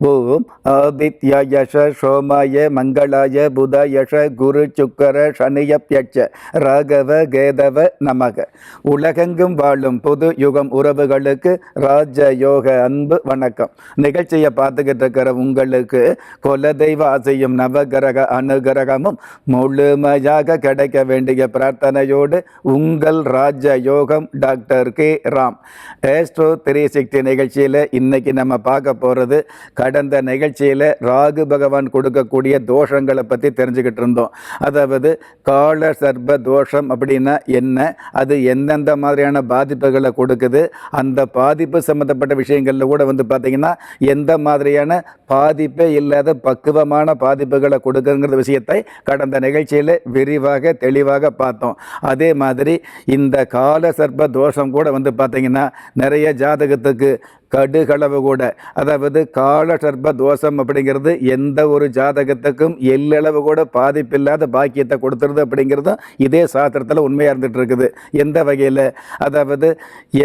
ஓம் ஆதித்யாயஷ சோமாய மங்களாய புதாயஷ குரு சுக்கர சனியப்யட்ச ராகவ கேதவ நமக. உலகெங்கும் வாழும் புது யுகம் உறவுகளுக்கு ராஜ யோக அன்பு வணக்கம். நிகழ்ச்சியை பார்த்துக்கிட்டு இருக்கிற உங்களுக்கு குலதெய்வ ஆசையும் நவகிரக அனுகிரகமும் முழுமையாக கிடைக்க வேண்டிய பிரார்த்தனையோடு உங்கள் Raja Yogam doctor K. Ram. Astro three sixty நிகழ்ச்சியில் இன்னைக்கு நம்ம பார்க்க போகிறது கடந்த நிகழ்ச்சியில் ராகு பகவான் கொடுக்கக்கூடிய தோஷங்களை பற்றி தெரிஞ்சுக்கிட்டு இருந்தோம். அதாவது கால சர்ப தோஷம் அப்படின்னா என்ன? அது எந்தெந்த மாதிரியான பாதிப்புகளை கொடுக்குது? அந்த பாதிப்பு சம்மந்தப்பட்ட விஷயங்களில் கூட வந்து பார்த்திங்கன்னா எந்த மாதிரியான பாதிப்பே இல்லாத பக்குவமான பாதிப்புகளை கொடுக்குங்கிற விஷயத்தை கடந்த நிகழ்ச்சியில் விரிவாக தெளிவாக பார்த்தோம். அதே மாதிரி இந்த கால சர்ப தோஷம் கூட வந்து பார்த்திங்கன்னா நிறைய ஜாதகத்துக்கு கடுகளவு கூட அதாவது கால சர்ப தோஷம் அப்படிங்கிறது எந்த ஒரு ஜாதகத்துக்கும் எல்லளவு கூட பாதிப்பில்லாத பாக்கியத்தை கொடுத்துருது அப்படிங்கிறதும் இதே சாஸ்திரத்தில் உண்மையாக இருந்துட்டு இருக்குது எந்த வகையில்? அதாவது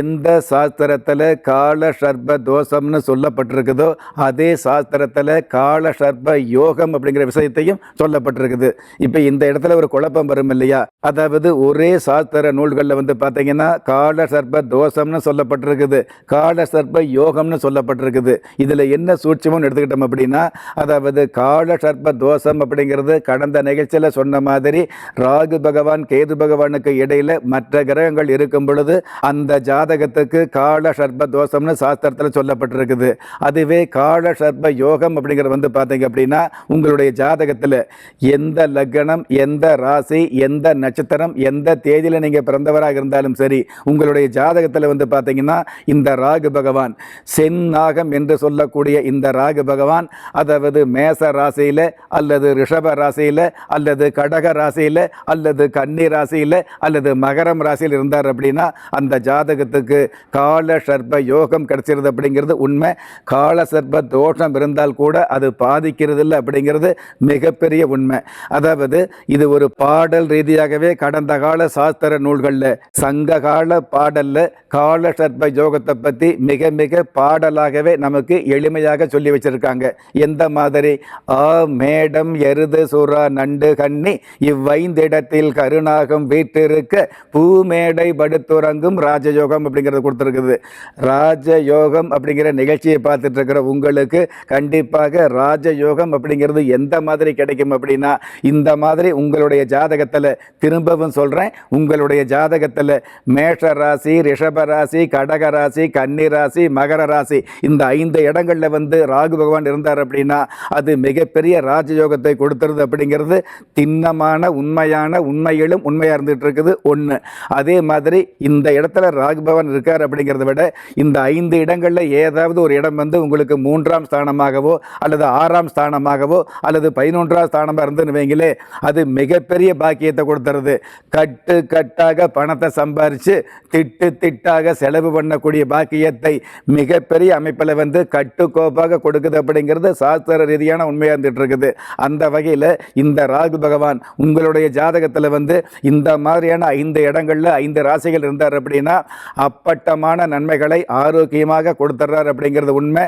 எந்த சாஸ்திரத்தில் கால சர்ப தோஷம்னு சொல்லப்பட்டிருக்குதோ அதே சாஸ்திரத்தில் கால சர்ப யோகம் அப்படிங்கிற விஷயத்தையும் சொல்லப்பட்டிருக்குது. இப்போ இந்த இடத்துல ஒரு குழப்பம் வரும் இல்லையா? அதாவது ஒரே சாஸ்திர நூல்களில் வந்து பார்த்தீங்கன்னா கால சர்ப தோஷம்னு சொல்லப்பட்டிருக்குது. கால சர்ப்ப யோகம்னு சொல்லப்பட்டிருக்குது. இதில் என்ன சூட்சமும் எடுத்துக்கிட்டோம் அப்படின்னா அதாவது கால சர்ப்ப தோஷம் அப்படிங்கிறது கடந்த நிகழ்ச்சியில் சொன்ன மாதிரி ராகு பகவான் கேது பகவானுக்கு இடையில் மற்ற கிரகங்கள் இருக்கும் பொழுது அந்த ஜாதகத்துக்கு கால சர்ப்ப தோஷம்னு சாஸ்திரத்தில் சொல்லப்பட்டிருக்குது. அதுவே கால சர்ப்ப யோகம் அப்படிங்கிறது வந்து பார்த்தீங்க அப்படின்னா உங்களுடைய ஜாதகத்தில் எந்த லக்னம் எந்த ராசி எந்த நட்சத்திரம் எந்த தேதியில் நீங்கள் பிறந்தவராக இருந்தாலும் சரி உங்களுடைய ஜாதகத்தில் வந்து பார்த்தீங்கன்னா இந்த ராகு பகவான் செந்நாகம் என்று சொல்லக்கூடிய இந்த ராகு பகவான் அதாவது மேச ராசியில் அல்லது ரிஷப ராசியில் அல்லது கடக ராசியில் அல்லது கன்னி ராசியில் அல்லது மகரம் ராசியில் இருந்தார் அப்படின்னா அந்த ஜாதகத்துக்கு கால சர்ப யோகம் கிடைச்சிருது அப்படிங்கிறது உண்மை. கால சர்ப தோஷம் இருந்தால் கூட அது பாதிக்கிறது இல்லை அப்படிங்கிறது மிகப்பெரிய உண்மை. அதாவது இது ஒரு பாடல் ரீதியாகவே கடந்த கால சாஸ்திர நூல்களில் சங்க கால பாடலில் கால சர்ப யோகத்தை பற்றி மிக மிக பாடலாகவே நமக்கு எளிமையாக சொல்லி வச்சிருக்காங்க. எந்த மாதிரி? ஆ மேடம் எருது சுறா நண்டு கண்ணி இவ்வைந்திடத்தில் கருணாகம் வீற்றிருக்க பூமேடை படுத்துறங்கும் ராஜயோகம் அப்படிங்கிறது கொடுத்துருக்குது. ராஜயோகம் அப்படிங்கிற நிகழ்ச்சியை பார்த்துட்டு இருக்கிற உங்களுக்கு கண்டிப்பாக ராஜயோகம் அப்படிங்கிறது எந்த மாதிரி கிடைக்கும் அப்படின்னா இந்த மாதிரி உங்களுடைய ஜாதகத்தில் திரும்பவும் சொல்கிறேன் உங்களுடைய ஜாதகத்தில் மேஷ ராசி ரிஷப ராசி கடக ராசி கன்னி ராசி மகர ராசி. இந்த ஐந்து இடங்களில் வந்து ராகு பகவான் இருந்தார் அப்படின்னா அது மிகப்பெரிய ராஜயோகத்தை கொடுத்துருது அப்படிங்கிறது திண்ணமான உண்மையான உண்மையிலும் உண்மையாக இருந்துட்டு இருக்குது ஒன்று அதே மாதிரி இந்த இடத்துல ராகு பகவான் இருக்கார் அப்படிங்கிறத விட இந்த ஐந்து இடங்களில் ஏதாவது ஒரு இடம் வந்து உங்களுக்கு மூன்றாம் ஸ்தானமாகவோ அல்லது ஆறாம் ஸ்தானமாகவோ அல்லது பதினொன்றாம் ஸ்தானமாக இருந்துன்னு வைங்களே அது மிகப்பெரிய பாக்கியத்தை கொடுத்துருது. கட்டு கட்டாக பணத்தை சம்பாரித்து திட்டு திட்டாக செலவு பண்ணக்கூடிய பாக்கியத்தை மிகப்பெரிய அமைப்பில் வந்து கட்டுக்கோப்பாக கொடுக்குது அப்படிங்கிறது சாஸ்திர ரீதியான உண்மையாக இருந்துட்டு இருக்குது. அந்த வகையில் இந்த ராகு பகவான் உங்களுடைய ஜாதகத்தில் வந்து இந்த மாதிரியான ஐந்து இடங்களில் ஐந்து ராசிகள் இருந்தார் அப்படின்னா அப்பட்டமான நன்மைகளை ஆரோக்கியமாக கொடுத்துட்றார் அப்படிங்கிறது உண்மை.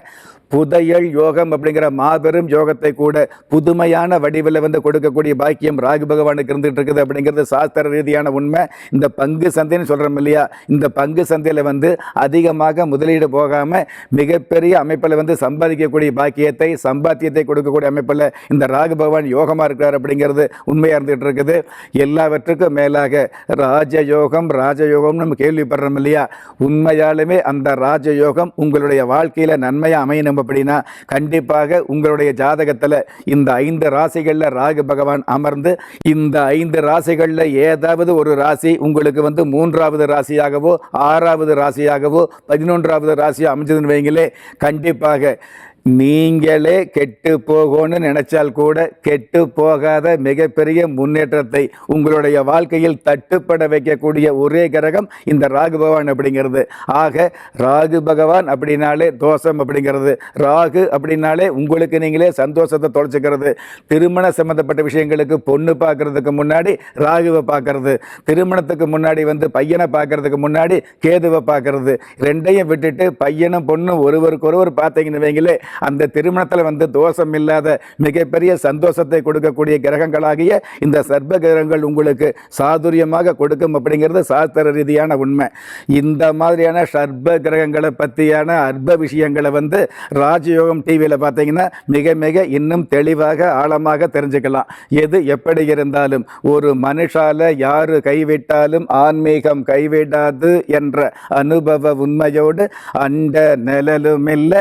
புதையல் யோகம் அப்படிங்கிற மாபெரும் யோகத்தை கூட புதுமையான வடிவில் வந்து கொடுக்கக்கூடிய பாக்கியம் ராகு பகவானுக்கு இருந்துகிட்டு இருக்குது அப்படிங்கிறது சாஸ்திர ரீதியான உண்மை. இந்த பங்கு சந்தைன்னு சொல்கிறோம் இல்லையா? இந்த பங்கு சந்தையில் வந்து அதிகமாக முதலீடு போகாமல் மிகப்பெரிய அமைப்பில் வந்து சம்பாதிக்கக்கூடிய பாக்கியத்தை சம்பாத்தியத்தை கொடுக்கக்கூடிய அமைப்பில் இந்த ராகு பகவான் யோகமாக இருக்கிறார் அப்படிங்கிறது உண்மையாக இருந்துகிட்டு இருக்குது. எல்லாவற்றுக்கும் மேலாக ராஜயோகம் ராஜயோகம்னு நம்ம கேள்விப்படுறோம் இல்லையா? உண்மையாலுமே அந்த ராஜயோகம் உங்களுடைய வாழ்க்கையில் நன்மையாக அமையணும் அப்படின்னா கண்டிப்பாக உங்களுடைய ஜாதகத்தில் இந்த ஐந்து ராசிகளில் ராகு பகவான் அமர்ந்து இந்த ஐந்து ராசிகளில் ஏதாவது ஒரு ராசி உங்களுக்கு வந்து மூன்றாவது ராசியாகவோ ஆறாவது ராசியாகவோ பதினொன்றாவது ராசி ஆட்சி அமைஞ்சதுன்னு வைங்களே கண்டிப்பாக. நீங்களே கெட்டு போகணும்னு நினைச்சால் கூட கெட்டு போகாத மிகப்பெரிய முன்னேற்றத்தை உங்களுடைய வாழ்க்கையில் தட்டுப்பட வைக்கக்கூடிய ஒரே கிரகம் இந்த ராகு பகவான் அப்படிங்கிறது. ஆக ராகு பகவான் அப்படின்னாலே தோஷம் அப்படிங்கிறது. ராகு அப்படின்னாலே உங்களுக்கு நீங்களே சந்தோஷத்தை தொலைச்சிக்கிறது. திருமண சம்பந்தப்பட்ட விஷயங்களுக்கு பொண்ணு பார்க்கறதுக்கு முன்னாடி ராகுவை பார்க்கறது. திருமணத்துக்கு முன்னாடி வந்து பையனை பார்க்கறதுக்கு முன்னாடி கேதுவை பார்க்கறது. ரெண்டையும் விட்டுட்டு பையனும் பொண்ணும் ஒருவருக்கு ஒருவர் பார்த்தீங்கன்னு வைங்களே அந்த திருமணத்தில் வந்து தோஷம் இல்லாத மிகப்பெரிய சந்தோஷத்தை கொடுக்கக்கூடிய கிரகங்களாகிய இந்த சர்ப கிரகங்கள் உங்களுக்கு சாதுரியமாக கொடுக்கும் அப்படிங்கிறது சாஸ்திர ரீதியான உண்மை. இந்த மாதிரியான சர்ப்ப கிரகங்களை பற்றியான அற்ப விஷயங்களை வந்து ராஜயோகம் டிவியில் பார்த்தீங்கன்னா மிக மிக இன்னும் தெளிவாக ஆழமாக தெரிஞ்சுக்கலாம். எது எப்படி இருந்தாலும் ஒரு மனுஷால யாரு கைவிட்டாலும் ஆன்மீகம் கைவிடாது என்ற அனுபவ உண்மையோடு அண்ட நிழலும் இல்லை